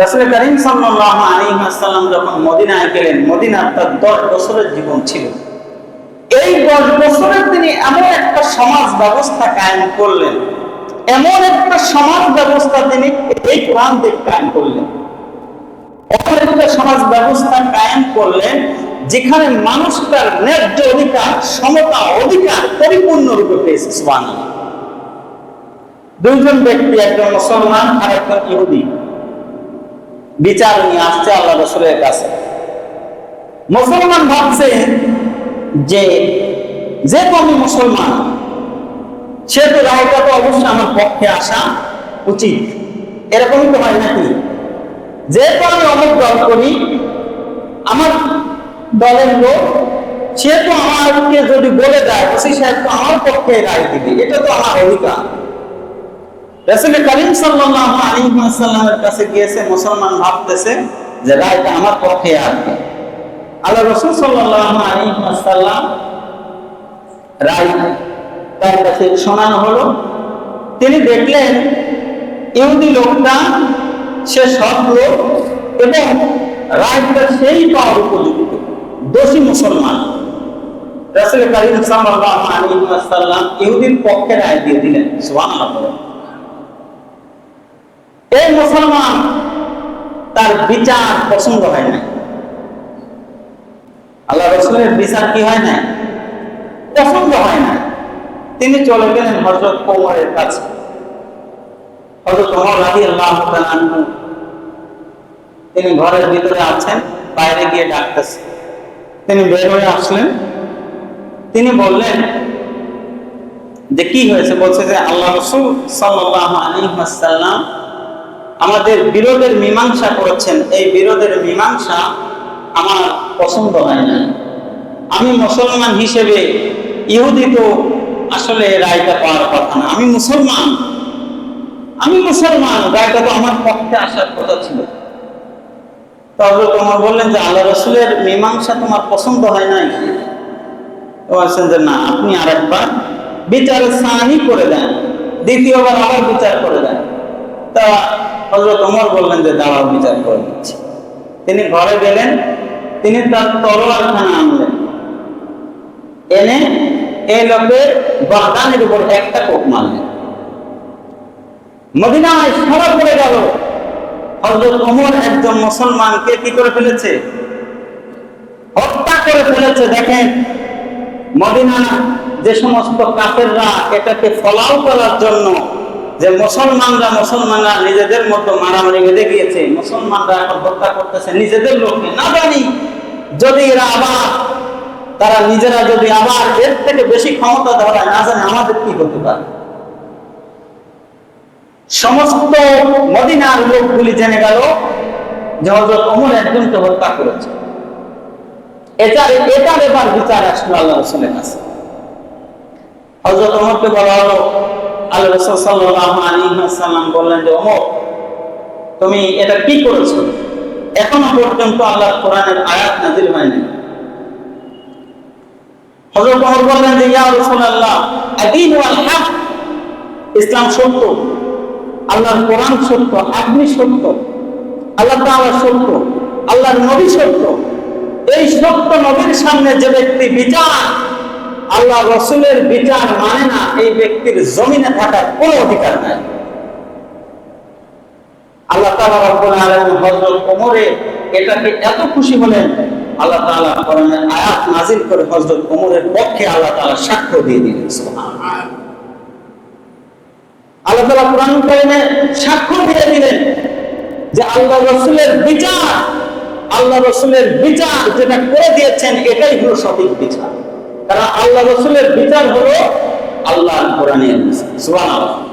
রাসূল করিম সাল্লাল্লাহু আলাইহি ওয়াসাল্লাম যখন মদিনায় গেলেন, মদিনার তার 10 বছরের জীবন ছিল। এই 10 বছরে তিনি এমন একটা সমাজ ব্যবস্থা কায়েম করলেন। এমন একটা সমাজ ব্যবস্থা তিনি এই কোরআন দিয়ে কায়েম করলেন। এমন একটা সমাজ ব্যবস্থা কায়েম করলেন যেখানে মানুষ তার ন্যায্য অধিকার, সমতা, অধিকার পরিপূর্ণরূপে পেয়েছে দুইজন ব্যক্তি, একজন মুসলমান আর একজন ইহুদি। বিচার নিয়ে আসছে আল্লাহ রসুলের কাছে। মুসলমান ভাবছে যে যেহেতু আমি মুসলমান সেহেতু রায়টা তো অবশ্যই আমার পক্ষে আসা উচিত। এরকমই তো হয় নাকি? যেহেতু আমি অমুক দল করি, আমার দলের লোক, সে তো আমাকে যদি বলে দেয় সাহেব তো আমার পক্ষে রায় দিবে। এটা তো আমার অধিকার। রাসূল করিম সাল্লাল্লাহু আলাইহি ওয়াসাল্লামের কাছে গিয়েছে, মুসলমান ভাবতেছে যে রায়টা আমার পক্ষে আসবে আল্লাহ রাসূল সাল্লাল্লাহু আলাইহি ওয়াসাল্লাম রায় তার কাছে শোনানো হলো। তিনি দেখলেন, ইহুদি লোকটা, সে সব লোক এবং রায়টা সেই পাওয়ার উপযুক্ত, দোষী মুসলমান। রাসূল করিম সাল্লাল্লাহু আলাইহি ওয়াসাল্লাম ইহুদির পক্ষে রায় দিয়ে দিলেন, সুবহানাল্লাহ। এই মুসলমান, তার বিচার পছন্দ হয় না। আল্লাহ রসুলের বিচার কি হয় না? পছন্দ হয় না। তিনি চলে গেলেন হজরত কোমরের কাছে। হজরত তিনি ঘরের ভিতরে আছেন, বাইরে গিয়ে ডাকতেছে। তিনি বের হয়ে আসলেন। তিনি বললেন, যে কি হয়েছে? বলছে যে আল্লাহ রসুল সাল্লাহ আলী সাল্লাম আমাদের বিরোধের মীমাংসা করেছেন। এই বিরোধের মীমাংসা আমার পছন্দ হয় না আমি মুসলমান হিসেবে ইহুদি তো আসলে রায়টা পাওয়ার কথা না। আমি মুসলমান। আমি মুসলমান, রায়টা তো আমার পক্ষে আসার কথা ছিল। তবে তোমার বললেন যে আল্লাহ রসুলের মীমাংসা তোমার পছন্দ হয় নাই? বলছেন যে, না, আপনি আরেকবার বিচার সানি করে দেন। দ্বিতীয়বার আবার বিচার করে দেন। তা হজরত ওমর বললেন যে, দাঁড়াও, বিচার করে দিচ্ছি তিনি ঘরে গেলেন, তিনি তার আনলেন। এনে লোকের উপর একটা কোপ মারলেন। মদিনায় সারা পড়ে গেল। হজরত একজন মুসলমানকে কি করে ফেলেছে? হত্যা করে ফেলেছে। দেখেন মদিনা যে সমস্ত কাফেররা এটাকে ফলাও করার জন্য যে মুসলমানরা মুসলমানরা নিজেদের মতো মারামারি বেঁধে গিয়েছে, মুসলমানরা এখন হত্যা করতেছে নিজেদের লোককে। না জানি যদি এরা আবার, তারা নিজেরা যদি আবার এর থেকে বেশি ক্ষমতা ধরায়, না জানে আমাদের কি হতে পারে। সমস্ত মদিনার লোকগুলি জেনে গেল যে হজরত অমর একজনকে হত্যা করেছে। এটা এটা ব্যাপার বিচার আসলো আল্লাহ রসুলের হজরত অমরকে বলা হলো আল্লাহ বললেন যে অমর তুমি এটা কি করেছ? এখনও পর্যন্ত আল্লাহ কোরআনের আয়াত নাজিল হয়নি। হক। ইসলাম সত্য। আল্লাহর কোরআন সত্য। আপনি সত্য। আল্লাহ তাআলা সত্য। আল্লাহর নবী সত্য। এই সত্য নবীর সামনে যে ব্যক্তি বিচার আল্লাহ রসুলের বিচার মানে না এই ব্যক্তির জমিনে থাকার কোনো অধিকার নাই। আল্লাহ তাআলা রব্বুল আলামিন হযরত ওমরে এটাকে এত খুশি হলেন, আল্লাহ তাআলা কোরআনের আয়াত করে পক্ষে আল্লাহ সাক্ষ্য দিয়ে দিলেন আল্লাহ তাআলা কোরআন কারিমে সাক্ষ্য দিয়ে দিলেন যে আল্লাহ রসুলের বিচার, আল্লাহ রসুলের বিচার যেটা করে দিয়েছেন, এটাই হলো সঠিক বিচার। কারণ আল্লাহ রসুলের বিচার হলো আল্লাহ কোরআনের সুবহানাল্লাহ।